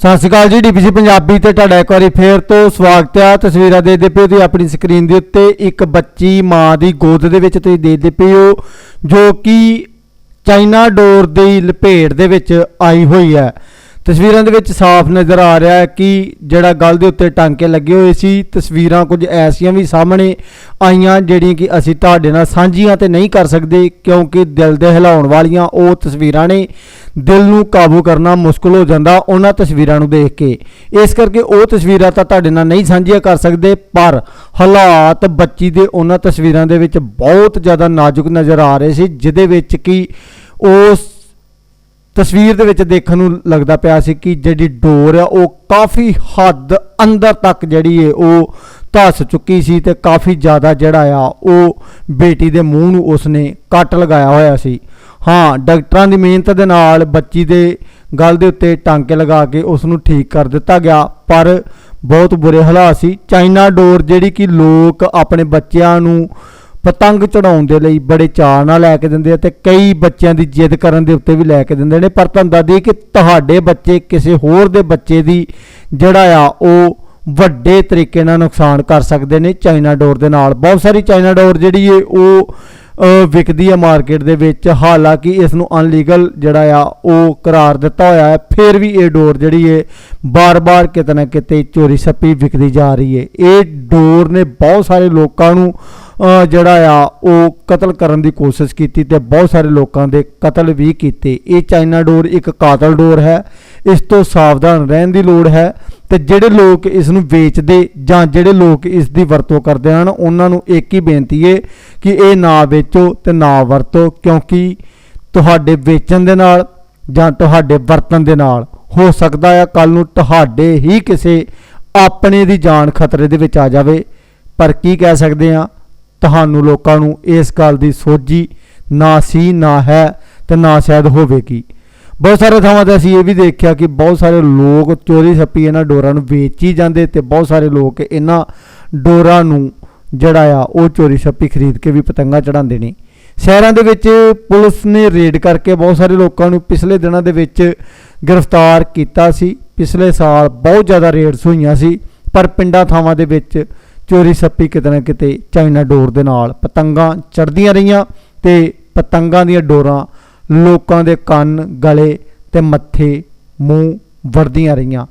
ਸਤਿ ਸ਼੍ਰੀ ਅਕਾਲ ਜੀ, ਡੀਪੀਸੀ ਪੰਜਾਬੀ ਤੇ ਤੁਹਾਡਾ ਇੱਕ ਵਾਰੀ ਫੇਰ ਤੋਂ ਸਵਾਗਤ ਹੈ। ਤਸਵੀਰਾਂ ਦੇਖਦੇ ਪਏ ਹੋ ਤੁਸੀਂ ਆਪਣੀ ਸਕਰੀਨ ਦੇ ਉੱਤੇ। ਇੱਕ ਬੱਚੀ ਮਾਂ ਦੀ ਗੋਦ ਦੇ ਵਿੱਚ ਤੁਸੀਂ ਦੇਖਦੇ ਪਏ ਹੋ, ਜੋ ਕਿ ਚਾਈਨਾ ਡੋਰ ਦੀ ਲਪੇਟ ਦੇ ਵਿੱਚ ਆਈ ਹੋਈ ਹੈ। ਤਸਵੀਰਾਂ ਦੇ ਵਿੱਚ ਸਾਫ਼ ਨਜ਼ਰ ਆ ਰਿਹਾ ਹੈ ਕਿ ਜਿਹੜਾ ਗਲ ਦੇ ਉੱਤੇ ਟਾਂਕੇ ਲੱਗੇ ਹੋਏ ਸੀ, ਤਸਵੀਰਾਂ ਕੁਝ ਐਸੀਆਂ ਵੀ ਸਾਹਮਣੇ ਆਈਆਂ ਜਿਹੜੀਆਂ ਕਿ ਅਸੀਂ ਤੁਹਾਡੇ ਨਾਲ ਸਾਂਝੀਆਂ ਤੇ ਨਹੀਂ ਕਰ ਸਕਦੇ ਕਿਉਂਕਿ ਦਿਲ ਦੇ ਹਿਲਾਉਣ ਵਾਲੀਆਂ ਉਹ ਤਸਵੀਰਾਂ ਨੇ ਦਿਲ ਨੂੰ ਕਾਬੂ ਕਰਨਾ ਮੁਸ਼ਕਲ ਹੋ ਜਾਂਦਾ ਉਹਨਾਂ ਤਸਵੀਰਾਂ ਨੂੰ ਦੇਖ ਕੇ। ਇਸ ਕਰਕੇ ਉਹ ਤਸਵੀਰਾਂ ਤਾਂ ਤੁਹਾਡੇ ਨਾਲ ਨਹੀਂ ਸਾਂਝੀਆਂ ਕਰ ਸਕਦੇ, ਪਰ ਹਾਲਾਤ ਬੱਚੀ ਦੇ ਉਹਨਾਂ ਤਸਵੀਰਾਂ ਦੇ ਵਿੱਚ ਬਹੁਤ ਜ਼ਿਆਦਾ ਨਾਜ਼ੁਕ ਨਜ਼ਰ ਆ ਰਹੇ ਸੀ, ਜਿਹਦੇ ਵਿੱਚ ਕਿ ਉਸ ਤਸਵੀਰ ਦੇ ਵਿੱਚ ਦੇਖਣ ਨੂੰ ਲੱਗਦਾ ਪਿਆ ਸੀ ਕਿ ਜਿਹੜੀ ਡੋਰ ਆ, ਉਹ ਕਾਫੀ ਹੱਦ ਅੰਦਰ ਤੱਕ ਜਿਹੜੀ ਹੈ ਉਹ ਧਸ ਚੁੱਕੀ ਸੀ ਤੇ ਕਾਫੀ ਜ਼ਿਆਦਾ ਜਿਹੜਾ ਆ, ਉਹ ਬੇਟੀ ਦੇ ਮੂੰਹ ਨੂੰ ਉਸਨੇ ਕੱਟ ਲਗਾਇਆ ਹੋਇਆ ਸੀ। ਹਾਂ, ਡਾਕਟਰਾਂ ਦੀ ਮਿਹਨਤ ਦੇ ਨਾਲ ਬੱਚੀ ਦੇ ਗਲ ਦੇ ਉੱਤੇ ਟਾਂਕੇ ਲਗਾ ਕੇ ਉਸ ਨੂੰ ਠੀਕ ਕਰ ਦਿੱਤਾ ਗਿਆ, ਪਰ ਬਹੁਤ ਬੁਰੇ ਹਾਲਾਤ ਸੀ। ਚਾਈਨਾ ਡੋਰ ਜਿਹੜੀ ਕਿ ਲੋਕ ਆਪਣੇ ਬੱਚਿਆਂ ਨੂੰ ਪਤੰਗ ਚੜਾਉਣ ਦੇ ਲਈ ਬੜੇ ਚਾਅ ਨਾਲ ਲੈ ਕੇ ਦਿੰਦੇ ਆ ਤੇ ਕਈ ਬੱਚਿਆਂ ਦੀ ਜਿੱਦ ਕਰਨ ਦੇ ਉੱਤੇ ਵੀ ਲੈ ਕੇ ਦਿੰਦੇ ਨੇ। ਪਰ ਤੁਹਾਨੂੰ ਦੱਸਦੀ ਕਿ ਤੁਹਾਡੇ ਬੱਚੇ ਕਿਸੇ ਹੋਰ ਦੇ ਬੱਚੇ ਦੀ ਜਿਹੜਾ ਆ, ਉਹ ਵੱਡੇ ਤਰੀਕੇ ਨਾਲ ਨੁਕਸਾਨ ਕਰ ਸਕਦੇ ਨੇ ਚਾਈਨਾ ਡੋਰ ਦੇ ਨਾਲ। ਬਹੁਤ ਸਾਰੀ ਚਾਈਨਾ ਡੋਰ ਜਿਹੜੀ ਏ, ਉਹ ਵਿਕਦੀ ਆ ਮਾਰਕੀਟ ਦੇ ਵਿੱਚ, ਹਾਲਾਂਕਿ ਇਸ ਨੂੰ ਅਨਲੀਗਲ ਜਿਹੜਾ ਆ, ਉਹ ਕਰਾਰ ਦਿੱਤਾ ਹੋਇਆ ਹੈ। ਫਿਰ ਵੀ ਇਹ ਡੋਰ ਜਿਹੜੀ ਏ, ਬਾਰ-ਬਾਰ ਕਿਤੇ ਨਾ ਕਿਤੇ ਚੋਰੀ ਛੱਪੀ ਵਿਕਦੀ ਜਾ ਰਹੀ ਏ। ਇਹ ਡੋਰ ਨੇ ਬਹੁਤ ਸਾਰੇ ਲੋਕਾਂ ਨੂੰ ਜਿਹੜਾ ਆ, ਉਹ ਕਤਲ ਕਰਨ ਦੀ ਕੋਸ਼ਿਸ਼ ਕੀਤੀ ਤੇ ਬਹੁਤ ਸਾਰੇ ਲੋਕਾਂ ਦੇ ਕਤਲ ਵੀ ਕੀਤੇ। ਇਹ ਚਾਈਨਾ ਡੋਰ ਇੱਕ ਕਾਤਲ ਡੋਰ ਹੈ। ਇਸ ਤੋਂ ਸਾਵਧਾਨ ਰਹਿਣ ਦੀ ਲੋੜ ਹੈ। ਤੇ ਜਿਹੜੇ ਲੋਕ ਇਸ ਨੂੰ ਵੇਚਦੇ ਜਾਂ ਜਿਹੜੇ ਲੋਕ ਇਸ ਦੀ ਵਰਤੋਂ ਕਰਦੇ ਹਨ, ਉਹਨਾਂ ਨੂੰ ਇੱਕ ਹੀ ਬੇਨਤੀ ਹੈ ਕਿ ਇਹ ਨਾ ਵੇਚੋ ਤੇ ਨਾ ਵਰਤੋ, ਕਿਉਂਕਿ ਤੁਹਾਡੇ ਵੇਚਣ ਦੇ ਨਾਲ ਜਾਂ ਤੁਹਾਡੇ ਵਰਤਣ ਦੇ ਨਾਲ ਹੋ ਸਕਦਾ ਹੈ ਕੱਲ ਨੂੰ ਤੁਹਾਡੇ ਹੀ ਕਿਸੇ ਆਪਣੇ ਦੀ ਜਾਨ ਖਤਰੇ ਦੇ ਵਿੱਚ ਆ ਜਾਵੇ। ਪਰ ਕੀ ਕਹਿ ਸਕਦੇ ਆ? ਤੁਹਾਨੂੰ ਲੋਕਾਂ ਨੂੰ ਇਸ ਗੱਲ ਦੀ ਸੋਝੀ ਨਾ ਸੀ, ਨਾ ਹੈ ਤੇ ਨਾ ਸ਼ਾਇਦ ਹੋਵੇਗੀ। ਬਹੁਤ ਸਾਰੇ ਥਾਵਾਂ ਤੇ ਅਸੀਂ ਇਹ ਵੀ ਦੇਖਿਆ ਕਿ ਬਹੁਤ ਸਾਰੇ ਲੋਕ ਚੋਰੀ ਛੱਪੀ ਇਹਨਾਂ ਡੋਰਾਂ ਨੂੰ ਵੇਚੀ ਜਾਂਦੇ ਤੇ ਬਹੁਤ ਸਾਰੇ ਲੋਕ ਇਹਨਾਂ ਡੋਰਾਂ ਨੂੰ ਜਿਹੜਾ ਆ ਉਹ ਚੋਰੀ ਛੱਪੀ ਖਰੀਦ ਕੇ ਵੀ ਪਤੰਗਾ ਚੜਾਉਂਦੇ ਨੇ। ਸ਼ਹਿਰਾਂ ਦੇ ਵਿੱਚ ਪੁਲਿਸ ਨੇ ਰੇਡ ਕਰਕੇ ਬਹੁਤ ਸਾਰੇ ਲੋਕਾਂ ਨੂੰ ਪਿਛਲੇ ਦਿਨਾਂ ਦੇ ਵਿੱਚ ਗ੍ਰਿਫਤਾਰ ਕੀਤਾ ਸੀ। ਪਿਛਲੇ ਸਾਲ ਬਹੁਤ ਜ਼ਿਆਦਾ ਰੇਡਸ ਹੋਈਆਂ ਸੀ, ਪਰ ਪਿੰਡਾਂ ਥਾਵਾਂ ਦੇ ਵਿੱਚ ਚੋਰੀ ਛੱਪੀ ਕਿਤੇ ਨਾ ਕਿਤੇ ਚਾਈਨਾ ਡੋਰ ਦੇ ਨਾਲ ਪਤੰਗਾਂ ਚੜਦੀਆਂ ਰਹੀਆਂ ਤੇ ਪਤੰਗਾਂ ਦੀਆਂ ਡੋਰਾਂ ਲੋਕਾਂ ਦੇ ਕੰਨ ਗਲੇ ਤੇ ਮੱਥੇ ਮੂੰਹ ਵਰਦੀਆਂ ਰਹੀਆਂ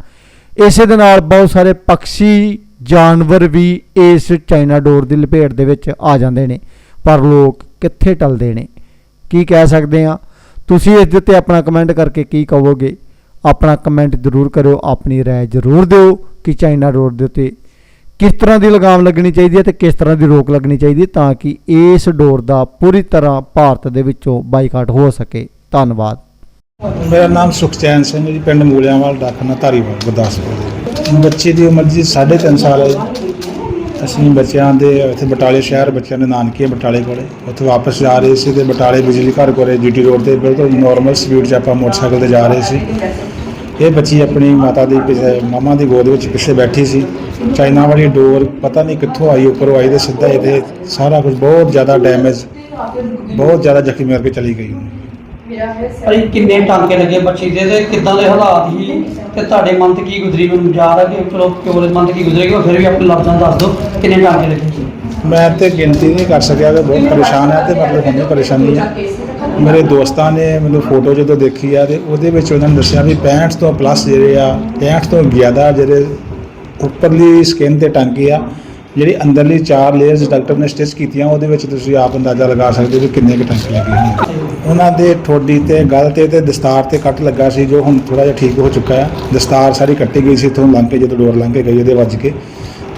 ਇਸੇ ਦੇ ਨਾਲ ਬਹੁਤ ਸਾਰੇ ਪੰਛੀ ਜਾਨਵਰ ਵੀ ਇਸ ਚਾਈਨਾ ਡੋਰ ਦੀ ਲਪੇਟ ਦੇ ਵਿੱਚ ਆ ਜਾਂਦੇ ਨੇ ਪਰ ਲੋਕ ਕਿੱਥੇ ਟਲਦੇ ਨੇ ਕੀ ਕਹਿ ਸਕਦੇ ਆ ਤੁਸੀਂ ਇਸ ਦੇ ਉੱਤੇ ਆਪਣਾ ਕਮੈਂਟ ਕਰਕੇ ਕੀ ਕਹੋਗੇ ਆਪਣਾ ਕਮੈਂਟ ਜ਼ਰੂਰ ਕਰਿਓ ਆਪਣੀ رائے ਜ਼ਰੂਰ ਦਿਓ ਕਿ ਚਾਈਨਾ ਡੋਰ ਦੇ ਉੱਤੇ ਕਿਸ ਤਰ੍ਹਾਂ ਦੀ ਲਗਾਮ ਲੱਗਣੀ ਚਾਹੀਦੀ ਹੈ ਤੇ ਕਿਸ ਤਰ੍ਹਾਂ ਦੀ ਰੋਕ ਲੱਗਣੀ ਚਾਹੀਦੀ ਹੈ ਤਾਂ ਕਿ ਇਸ ਡੋਰ ਦਾ ਪੂਰੀ ਤਰ੍ਹਾਂ ਭਾਰਤ ਦੇ ਵਿੱਚੋਂ ਬਾਈਕਾਟ ਹੋ ਸਕੇ। ਧੰਨਵਾਦ। ਮੇਰਾ ਨਾਮ ਸੁਖਚੈਨ ਸਿੰਘ ਹੈ ਜੀ, ਪਿੰਡ ਮੂਲਿਆਂਵਾਲ ਡਾਕਨਾ ਧਾਰੀਵਾਲ ਗੁਰਦਾਸਪੁਰ। ਬੱਚੇ ਦੀ ਉਮਰ ਜੀ 3.5 ਸਾਲ ਹੈ ਅਸੀਂ ਬੱਚਿਆਂ ਦੇ ਇੱਥੇ ਬਟਾਲੇ ਸ਼ਹਿਰ, ਬੱਚਿਆਂ ਦੇ ਨਾਨਕੇ ਬਟਾਲੇ ਕੋਲੇ। ਉੱਥੇ ਵਾਪਸ ਜਾ ਰਹੇ ਸੀ ਤੇ ਬਟਾਲੇ ਬਿਜਲੀ ਘਰ ਕੋਲੇ ਜੀਟੀ ਰੋਡ ਤੇ ਬਿਲਕੁਲ ਨਾਰਮਲ ਸਪੀਡ 'ਚ ਆਪਾਂ ਮੋਟਰਸਾਈਕਲ ਤੇ ਜਾ ਰਹੇ ਸੀ। ਇਹ ਬੱਚੀ ਆਪਣੀ ਮਾਤਾ ਦੀ ਪਿੱਛੇ ਮਾਮਾ ਦੀ ਗੋਦ ਵਿੱਚ ਪਿੱਛੇ ਬੈਠੀ ਸੀ। ਚਾਈਨਾ ਵਾਲੀ ਡੋਰ ਪਤਾ ਨਹੀਂ ਕਿੱਥੋਂ ਆਈ ਉੱਪਰੋਂ ਆਈ ਤੇ ਸਿੱਧਾ ਇਹਦੇ ਸਾਰਾ ਕੁਝ ਬਹੁਤ ਜ਼ਿਆਦਾ ਡੈਮੇਜ ਬਹੁਤ ਜ਼ਿਆਦਾ ਜ਼ਖਮੀ ਕਰਕੇ ਚਲੀ ਗਈ। ਭਾਈ ਕਿੰਨੇ ਟਾਂਕੇ ਲੱਗੇ ਬੱਚੀ ਦੇ ਤੇ ਕਿੱਦਾਂ ਦੇ ਹਾਲਾਤ ਸੀ? ਤੇ ਤੁਹਾਡੇ ਮਨ ਤੇ ਕੀ ਗੁਜ਼ਰੀ ਮੈਨੂੰ ਯਾਦ ਆ ਕਿ ਚਲੋ ਪਿਓ ਦੇ ਮਨ ਤੇ ਕੀ ਗੁਜ਼ਰੇਗੀ ਉਹ ਫਿਰ ਵੀ ਆਪਣੇ ਲਫ਼ਜ਼ਾਂ ਨਾਲ ਦੱਸ ਦਿਓ ਕਿੰਨੇ ਟਾਂਕੇ ਲੱਗੇ ਮੈਂ ਤੇ ਗਿਣਤੀ ਨਹੀਂ ਕਰ ਸਕਿਆ ਕਿ ਬਹੁਤ ਪਰੇਸ਼ਾਨ ਹੈ ਤੇ ਮਤਲਬ ਹੁਣ ਪਰੇਸ਼ਾਨੀ ਹੈ ਮੇਰੇ ਦੋਸਤਾਂ ਨੇ ਮੈਨੂੰ ਫੋਟੋ ਜਦੋਂ ਦੇਖੀ ਆ ਤੇ ਉਹਦੇ ਵਿੱਚ ਉਹਨਾਂ ਨੇ ਦੱਸਿਆ ਵੀ 65 ਤੋਂ ਪਲੱਸ ਜਿਹੜੇ ਆ 65 ਤੋਂ ਜ਼ਿਆਦਾ ਜਿਹੜੇ ਉੱਪਰਲੀ ਸਕਿਨ ਤੇ ਟਾਂਕੇ ਆ, ਜਿਹੜੀ ਅੰਦਰਲੀ ਚਾਰ ਲੇਅਰਸ ਡਾਕਟਰ ਨੇ ਸਟਿਚ ਕੀਤੀਆਂ, ਉਹਦੇ ਵਿੱਚ ਤੁਸੀਂ ਆਪ ਅੰਦਾਜ਼ਾ ਲਗਾ ਸਕਦੇ ਹੋ ਕਿ ਕਿੰਨੇ ਕੁ ਟਾਂਕੇ ਲੱਗੇ ਹੋਣਗੇ ਉਹਨਾਂ ਦੇ ਠੋਡੀ ਤੇ, ਗਲ ਤੇ ਤੇ ਦਸਤਾਰ ਤੇ ਕੱਟ ਲੱਗਾ ਸੀ, ਜੋ ਹੁਣ ਥੋੜਾ ਜਿਹਾ ਠੀਕ ਹੋ ਚੁੱਕਾ ਹੈ ਦਸਤਾਰ ਸਾਰੀ ਕੱਟੀ ਗਈ ਸੀ, ਇੱਥੋਂ ਲੰਘ ਕੇ ਜਦੋਂ ਡੋਰ ਲੰਘ ਕੇ ਗਈ, ਉਹਦੇ ਵੱਜ ਕੇ।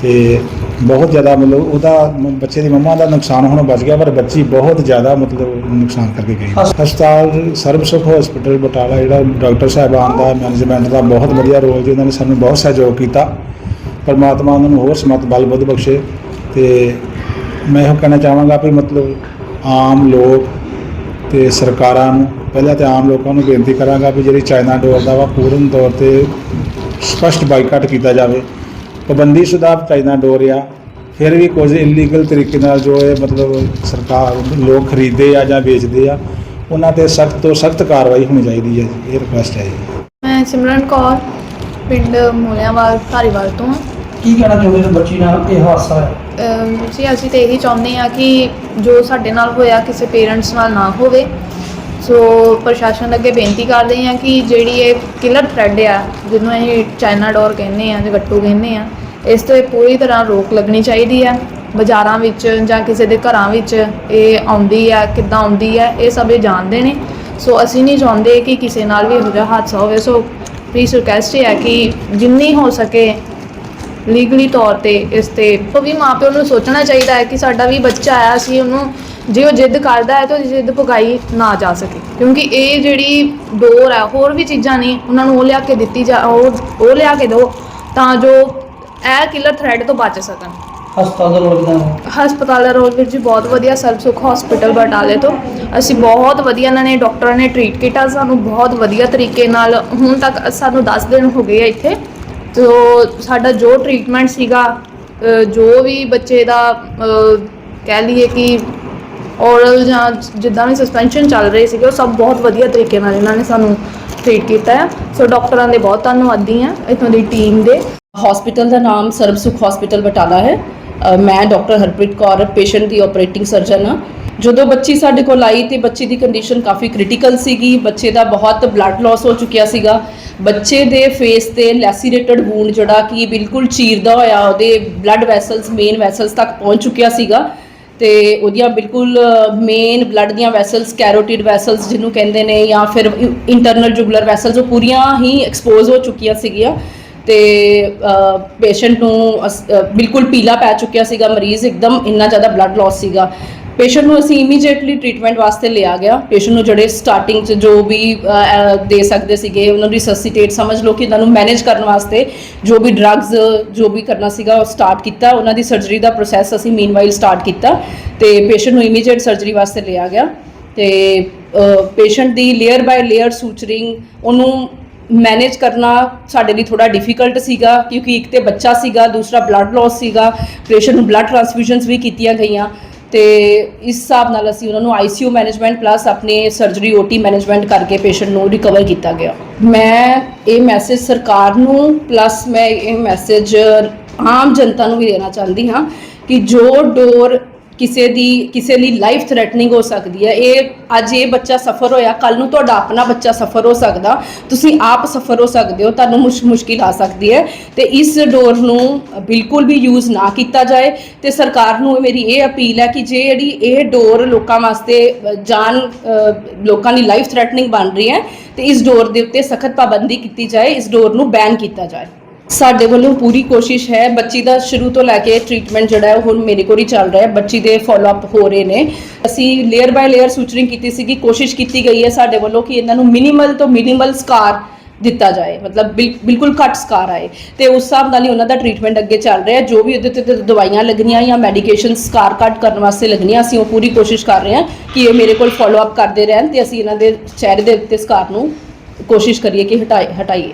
ਤੇ ਬਹੁਤ ਜ਼ਿਆਦਾ ਮਤਲਬ ਉਹਦਾ ਬੱਚੇ ਦੀ ਮੰਮਾ ਦਾ ਨੁਕਸਾਨ ਹੁਣ ਬਚ ਗਿਆ, ਪਰ ਬੱਚੀ ਬਹੁਤ ਜ਼ਿਆਦਾ ਮਤਲਬ ਨੁਕਸਾਨ ਕਰਕੇ ਗਈ। ਹਸਪਤਾਲ ਸਰਬ ਸੁਖ ਹਸਪੀਟਲ ਬਟਾਲਾ, ਜਿਹੜਾ ਡਾਕਟਰ ਸਾਹਿਬਾਨ ਦਾ ਮੈਨੇਜਮੈਂਟ ਦਾ ਬਹੁਤ ਵਧੀਆ ਰੋਲ ਜੀ ਉਹਨਾਂ ਨੇ ਸਾਨੂੰ ਬਹੁਤ ਸਹਿਯੋਗ ਕੀਤਾ। ਪਰਮਾਤਮਾ ਉਹਨਾਂ ਨੂੰ ਹੋਰ ਸਮਤ ਬਲ ਬੁੱਧ ਬਖਸ਼ੇ ਤੇ ਮੈਂ ਇਹੋ ਕਹਿਣਾ ਚਾਹਾਂਗਾ ਵੀ ਮਤਲਬ ਆਮ ਲੋਕ ਤੇ ਸਰਕਾਰਾਂ ਨੂੰ ਪਹਿਲਾਂ ਤੇ ਆਮ ਲੋਕਾਂ ਨੂੰ ਬੇਨਤੀ ਕਰਾਂਗਾ ਵੀ ਜਿਹੜੀ ਚਾਈਨਾ ਡੋਰ ਦਾ ਵਾ ਪੂਰਨ ਤੌਰ ਤੇ ਸਪਸ਼ਟ ਬਾਈਕਾਟ ਕੀਤਾ ਜਾਵੇ। ਪਾਬੰਦੀ ਪਾਬੰਦੀਸ਼ੁਦਾ ਚਾਈਨਾ ਡੋਰ ਆ, ਫਿਰ ਵੀ ਕੁਝ ਇਲੀਗਲ ਤਰੀਕੇ ਨਾਲ ਜੋ ਇਹ ਮਤਲਬ ਸਰਕਾਰ ਲੋਕ ਖਰੀਦਦੇ ਆ ਜਾਂ ਵੇਚਦੇ ਆ, ਉਹਨਾਂ ਤੇ ਸਖਤ ਤੋਂ ਸਖਤ ਕਾਰਵਾਈ ਹੋਣੀ ਚਾਹੀਦੀ ਹੈ ਇਹ ਰਿਕੁਐਸਟ ਹੈ ਜੀ। ਮੈਂ ਸਿਮਰਨ ਕੌਰ। ਪਿੰਡ ਮੂਲਿਆਂਵਾਲ ਧਾਰੀਵਾਲ ਤੋਂ ਹਾਂ। ਕੀ ਕਹਿਣਾ ਚਾਹੁੰਦੇ ਹੋ ਬੱਚੀ ਨਾਲ? ਇਹ ਹਾਦਸਾ ਹੈ ਅਮ ਜੀ ਅਸੀਂ ਤੇ ਇਹੀ ਚਾਹੁੰਦੇ ਹਾਂ ਕਿ ਜੋ ਸਾਡੇ ਨਾਲ ਹੋਇਆ ਕਿਸੇ ਪੇਰੈਂਟਸ ਨਾਲ ਨਾ ਹੋਵੇ। ਸੋ ਪ੍ਰਸ਼ਾਸਨ ਅੱਗੇ ਬੇਨਤੀ ਕਰਦੇ ਹਾਂ ਕਿ ਜਿਹੜੀ ਇਹ ਕਿਲਰ ਥ੍ਰੈਡ ਆ ਜਿਹਨੂੰ ਅਸੀਂ ਚਾਈਨਾ ਡੋਰ ਕਹਿੰਦੇ ਆ ਜਾਂ ਗੱਟੂ ਕਹਿੰਦੇ ਆ ਇਸ ਤੇ ਪੂਰੀ ਤਰ੍ਹਾਂ ਰੋਕ ਲੱਗਣੀ ਚਾਹੀਦੀ ਆ। ਬਾਜ਼ਾਰਾਂ ਵਿੱਚ ਜਾਂ ਕਿਸੇ ਦੇ ਘਰਾਂ ਵਿੱਚ ਇਹ ਆਉਂਦੀ ਆ ਕਿੱਦਾਂ ਆਉਂਦੀ ਆ ਇਹ ਸਭ ਇਹ ਜਾਣਦੇ ਨੇ। ਸੋ ਅਸੀਂ ਨਹੀਂ ਚਾਹੁੰਦੇ ਕਿ ਕਿਸੇ ਨਾਲ ਵੀ ਇਹੋ ਜਿਹਾ ਹਾਦਸਾ ਹੋਵੇ। ਸੋ ਪਲੀਜ਼ ਰਿਕਵੈਸਟ ਹੈ ਕਿ ਜਿੰਨੀ ਹੋ ਸਕੇ ਲੀਗਲੀ ਤੌਰ ਤੇ ਇਸ ਤੇ ਉਹ ਵੀ ਮਾਪਿਓ ਨੂੰ ਸੋਚਣਾ ਚਾਹੀਦਾ ਹੈ ਕਿ ਸਾਡਾ ਵੀ ਬੱਚਾ ਆਇਆ ਸੀ, ਉਹਨੂੰ ਜੇ ਉਹ ਜਿੱਦ ਕਰਦਾ ਹੈ ਤਾਂ ਉਹਦੀ ਜਿੱਦ ਪੁਗਾਈ ਨਾ ਜਾ ਸਕੇ। ਕਿਉਂਕਿ ਇਹ ਜਿਹੜੀ ਡੋਰ ਹੈ, ਹੋਰ ਵੀ ਚੀਜ਼ਾਂ ਨਹੀਂ ਉਹਨਾਂ ਨੂੰ ਉਹ ਲਿਆ ਕੇ ਦਿੱਤੀ ਜਾ, ਉਹ ਉਹ ਲਿਆ ਕੇ ਦਿਓ ਤਾਂ ਜੋ ਇਹ ਕਿਲਰ ਥ੍ਰੈਡ ਤੋਂ ਬਚ ਸਕਣ। ਹਸਪਤਾਲ ਦਾ ਲੋੜ ਕਿਦਾਂ ਹੈ ਹਸਪਤਾਲ ਦਾ ਰੋਲ ਵੀਰ ਜੀ ਬਹੁਤ ਵਧੀਆ ਸਰਬ ਸੁੱਖ ਹਸਪੀਟਲ ਬਟਾਲੇ ਤੋਂ। ਅਸੀਂ ਬਹੁਤ ਵਧੀਆ ਇਹਨਾਂ ਨੇ ਡਾਕਟਰਾਂ ਨੇ ਟ੍ਰੀਟ ਕੀਤਾ ਸਾਨੂੰ ਬਹੁਤ ਵਧੀਆ ਤਰੀਕੇ ਨਾਲ ਹੁਣ ਤੱਕ ਸਾਨੂੰ 10 ਦਿਨ ਹੋ ਗਏ ਆ ਇੱਥੇ। ਤੋ ਸਾਡਾ ਜੋ ਟ੍ਰੀਟਮੈਂਟ ਸੀਗਾ ਅ, ਜੋ ਵੀ ਬੱਚੇ ਦਾ ਅ, ਕਹਿ ਲਈਏ ਕਿ ਔਰਲ ਜਾਂ ਜਿੱਦਾਂ ਵੀ ਸਸਪੈਂਸ਼ਨ ਚੱਲ ਰਹੀ ਸੀਗੇ ਉਹ ਸਭ ਬਹੁਤ ਵਧੀਆ ਤਰੀਕੇ ਨਾਲ ਇਹਨਾਂ ਨੇ ਸਾਨੂੰ ਟ੍ਰੀਟ ਕੀਤਾ ਹੈ ਸੋ ਡਾਕਟਰਾਂ ਦੇ ਬਹੁਤ ਧੰਨਵਾਦੀ ਹਾਂ ਇੱਥੋਂ ਦੀ ਟੀਮ ਦੇ। ਹਸਪੀਟਲ ਦਾ ਨਾਮ ਸਰਬ ਸੁਖ ਹਸਪੀਟਲ ਬਟਾਲਾ ਹੈ। ਮੈਂ ਡਾਕਟਰ ਹਰਪ੍ਰੀਤ ਕੌਰ ਪੇਸ਼ੈਂਟ ਦੀ ਆਪਰੇਟਿੰਗ ਸਰਜਨ ਹਾਂ। ਜਦੋਂ ਬੱਚੀ ਸਾਡੇ ਕੋਲ ਆਈ ਤੇ ਬੱਚੇ ਦੀ ਕੰਡੀਸ਼ਨ ਕਾਫੀ ਕ੍ਰਿਟੀਕਲ ਸੀਗੀ, ਬੱਚੇ ਦਾ ਬਹੁਤ ਬਲੱਡ ਲਾਸ ਹੋ ਚੁੱਕਿਆ ਸੀਗਾ। ਬੱਚੇ ਦੇ ਫੇਸ ਤੇ ਲੈਸੀਰੇਟਡ ਵੂਨ ਜਿਹੜਾ ਕਿ ਬਿਲਕੁਲ ਚੀਰਦਾ ਹੋਇਆ, ਉਹਦੇ ਬਲੱਡ ਵੈਸਲਸ ਮੇਨ ਵੈਸਲਸ ਤੱਕ ਪਹੁੰਚ ਚੁੱਕਿਆ ਸੀਗਾ। ਤੇ ਉਹਦੀਆਂ ਬਿਲਕੁਲ ਮੇਨ ਬਲੱਡ ਦੀਆਂ ਵੈਸਲਸ ਕੈਰੋਟਿਡ ਵੈਸਲਸ ਜਿਹਨੂੰ ਕਹਿੰਦੇ ਨੇ ਜਾਂ ਫਿਰ ਇੰਟਰਨਲ ਜੁਗਲਰ ਵੈਸਲਸ ਉਹ ਪੂਰੀਆਂ ਹੀ ਐਕਸਪੋਜ਼ ਹੋ ਚੁੱਕੀਆਂ ਸੀਗੀਆਂ। ਤੇ ਪੇਸ਼ੈਂਟ ਨੂੰ ਅਸ- ਬਿਲਕੁਲ ਪੀਲਾ ਪੈ ਚੁੱਕਿਆ ਸੀਗਾ, ਮਰੀਜ਼ ਇੱਕਦਮ ਇੰਨਾ ਜ਼ਿਆਦਾ ਬਲੱਡ ਲਾਸ ਸੀਗਾ। ਪੇਸ਼ੈਂਟ ਨੂੰ ਅਸੀਂ ਇਮੀਡੀਏਟਲੀ ਟ੍ਰੀਟਮੈਂਟ ਵਾਸਤੇ ਲਿਆ ਗਿਆ। ਪੇਸ਼ੈਂਟ ਨੂੰ ਜਿਹੜੇ ਸਟਾਰਟਿੰਗ 'ਚ ਜੋ ਵੀ ਦੇ ਸਕਦੇ ਸੀਗੇ, ਉਹਨਾਂ ਦੀ ਰਿਸੈਸਿਟੇਟ ਸਮਝ ਲਓ ਕਿ ਇਹਨਾਂ ਨੂੰ ਮੈਨੇਜ ਕਰਨ ਵਾਸਤੇ ਜੋ ਵੀ ਡਰੱਗਸ ਜੋ ਵੀ ਕਰਨਾ ਸੀਗਾ, ਉਹ ਸਟਾਰਟ ਕੀਤਾ। ਉਹਨਾਂ ਦੀ ਸਰਜਰੀ ਦਾ ਪ੍ਰੋਸੈਸ ਅਸੀਂ ਮੀਨਵਾਈਲ ਸਟਾਰਟ ਕੀਤਾ ਤੇ ਪੇਸ਼ੈਂਟ ਨੂੰ ਇਮੀਡੀਏਟ ਸਰਜਰੀ ਵਾਸਤੇ ਲਿਆ ਗਿਆ। ਤੇ ਪੇਸ਼ੈਂਟ ਦੀ ਲੇਅਰ ਬਾਈ ਲੇਅਰ ਸੂਚਰਿੰਗ ਉਹਨੂੰ ਮੈਨੇਜ ਕਰਨਾ ਸਾਡੇ ਲਈ ਥੋੜਾ ਡਿਫਿਕਲਟ ਸੀਗਾ ਕਿਉਂਕਿ ਇੱਕ ਤੇ ਬੱਚਾ ਸੀਗਾ, ਦੂਸਰਾ ਬਲੱਡ ਲਾਸ ਸੀਗਾ ਪੇਸ਼ੈਂਟ ਨੂੰ ਬਲੱਡ ਟ੍ਰਾਂਸਫਿਊਜ਼ਨਸ ਵੀ ਕੀਤੀਆਂ ਗਈਆਂ ਤੇ ਇਸ ਹਿਸਾਬ ਨਾਲ ਅਸੀਂ ਉਹਨਾਂ ਨੂੰ ਆਈਸੀਯੂ ਮੈਨੇਜਮੈਂਟ ਪਲੱਸ ਆਪਣੇ ਸਰਜਰੀ ਓਟੀ ਮੈਨੇਜਮੈਂਟ ਕਰਕੇ ਪੇਸ਼ੈਂਟ ਨੂੰ ਰਿਕਵਰ ਕੀਤਾ ਗਿਆ। ਮੈਂ ਇਹ ਮੈਸੇਜ ਸਰਕਾਰ ਨੂੰ ਪਲੱਸ ਮੈਂ ਇਹ ਮੈਸੇਜ ਆਮ ਜਨਤਾ ਨੂੰ ਵੀ ਦੇਣਾ ਚਾਹੁੰਦੀ ਹਾਂ ਕਿ ਜੋ ਡੋਰ ਕਿਸੇ ਦੀ ਕਿਸੇ ਲਈ ਲਾਈਫ ਥ੍ਰੈਟਨਿੰਗ ਹੋ ਸਕਦੀ ਹੈ। ਇਹ ਅੱਜ ਇਹ ਬੱਚਾ ਸਫਰ ਹੋਇਆ ਕੱਲ ਨੂੰ ਤੁਹਾਡਾ ਆਪਣਾ ਬੱਚਾ ਸਫਰ ਹੋ ਸਕਦਾ। ਤੁਸੀਂ ਆਪ ਸਫਰ ਹੋ ਸਕਦੇ ਹੋ ਤੁਹਾਨੂੰ ਮੁਸ਼ ਮੁਸ਼ਕਿਲ ਆ ਸਕਦੀ ਹੈ। ਤੇ ਇਸ ਡੋਰ ਨੂੰ ਬਿਲਕੁਲ ਵੀ ਯੂਜ਼ ਨਾ ਕੀਤਾ ਜਾਏ। ਤੇ ਸਰਕਾਰ ਨੂੰ ਮੇਰੀ ਇਹ ਅਪੀਲ ਹੈ ਕਿ ਜੇ ਜਿਹੜੀ ਇਹ ਡੋਰ ਲੋਕਾਂ ਵਾਸਤੇ ਅ, ਜਾਨ ਲੋਕਾਂ ਦੀ ਲਾਈਫ ਥ੍ਰੈਟਨਿੰਗ ਬਣ ਰਹੀ ਹੈ ਤੇ ਇਸ ਡੋਰ ਦੇ ਉੱਤੇ ਸਖਤ ਪਾਬੰਦੀ ਕੀਤੀ ਜਾਏ ਇਸ ਡੋਰ ਨੂੰ ਬੈਨ ਕੀਤਾ ਜਾਏ। ਸਾਡੇ ਵੱਲੋਂ ਪੂਰੀ ਕੋਸ਼ਿਸ਼ ਹੈ, ਬੱਚੀ ਦਾ ਸ਼ੁਰੂ ਤੋਂ ਲੈ ਕੇ ਟ੍ਰੀਟਮੈਂਟ ਜਿਹੜਾ ਹੈ ਉਹ ਹੁਣ ਮੇਰੇ ਕੋਲ ਹੀ ਚੱਲ ਰਿਹਾ ਹੈ, ਬੱਚੀ ਦੇ ਫਾਲੋ ਅਪ ਹੋ ਰਹੇ ਨੇ। ਅਸੀਂ ਲੇਅਰ ਬਾਈ ਲੇਅਰ ਸੂਚਰਿੰਗ ਕੀਤੀ ਸੀ ਕਿ ਕੋਸ਼ਿਸ਼ ਕੀਤੀ ਗਈ ਹੈ ਸਾਡੇ ਵੱਲੋਂ ਕਿ ਇਹਨਾਂ ਨੂੰ ਮਿਨੀਮਲ ਤੋਂ ਮਿਨੀਮਲ ਸਕਾਰ ਦਿੱਤਾ ਜਾਏ, ਮਤਲਬ ਬਿਲ- ਬਿਲਕੁਲ ਘੱਟ ਸਕਾਰ ਆਏ। ਤੇ ਉਸ ਹਿਸਾਬ ਨਾਲ ਹੀ ਉਹਨਾਂ ਦਾ ਟ੍ਰੀਟਮੈਂਟ ਅੱਗੇ ਚੱਲ ਰਿਹਾ ਜੋ ਵੀ ਉਹਦੇ ਤੇ ਦਵਾਈਆਂ ਲੱਗਣੀਆਂ ਜਾਂ ਮੈਡੀਕੇਸ਼ਨ ਸਕਾਰ ਘੱਟ ਕਰਨ ਵਾਸਤੇ ਲੱਗਣੀਆਂ, ਅਸੀਂ ਉਹ ਪੂਰੀ ਕੋਸ਼ਿਸ਼ ਕਰ ਰਹੇ ਹਾਂ ਕਿ ਇਹ ਮੇਰੇ ਕੋਲ ਫਾਲੋ ਅਪ ਕਰਦੇ ਰਹਿਣ ਤੇ ਅਸੀਂ ਇਹਨਾਂ ਦੇ ਚਿਹਰੇ ਦੇ ਉੱਤੇ ਸਕਾਰ ਨੂੰ ਕੋਸ਼ਿਸ਼ ਕਰੀਏ ਕਿ ਹਟਾਏ ਹਟਾਈਏ।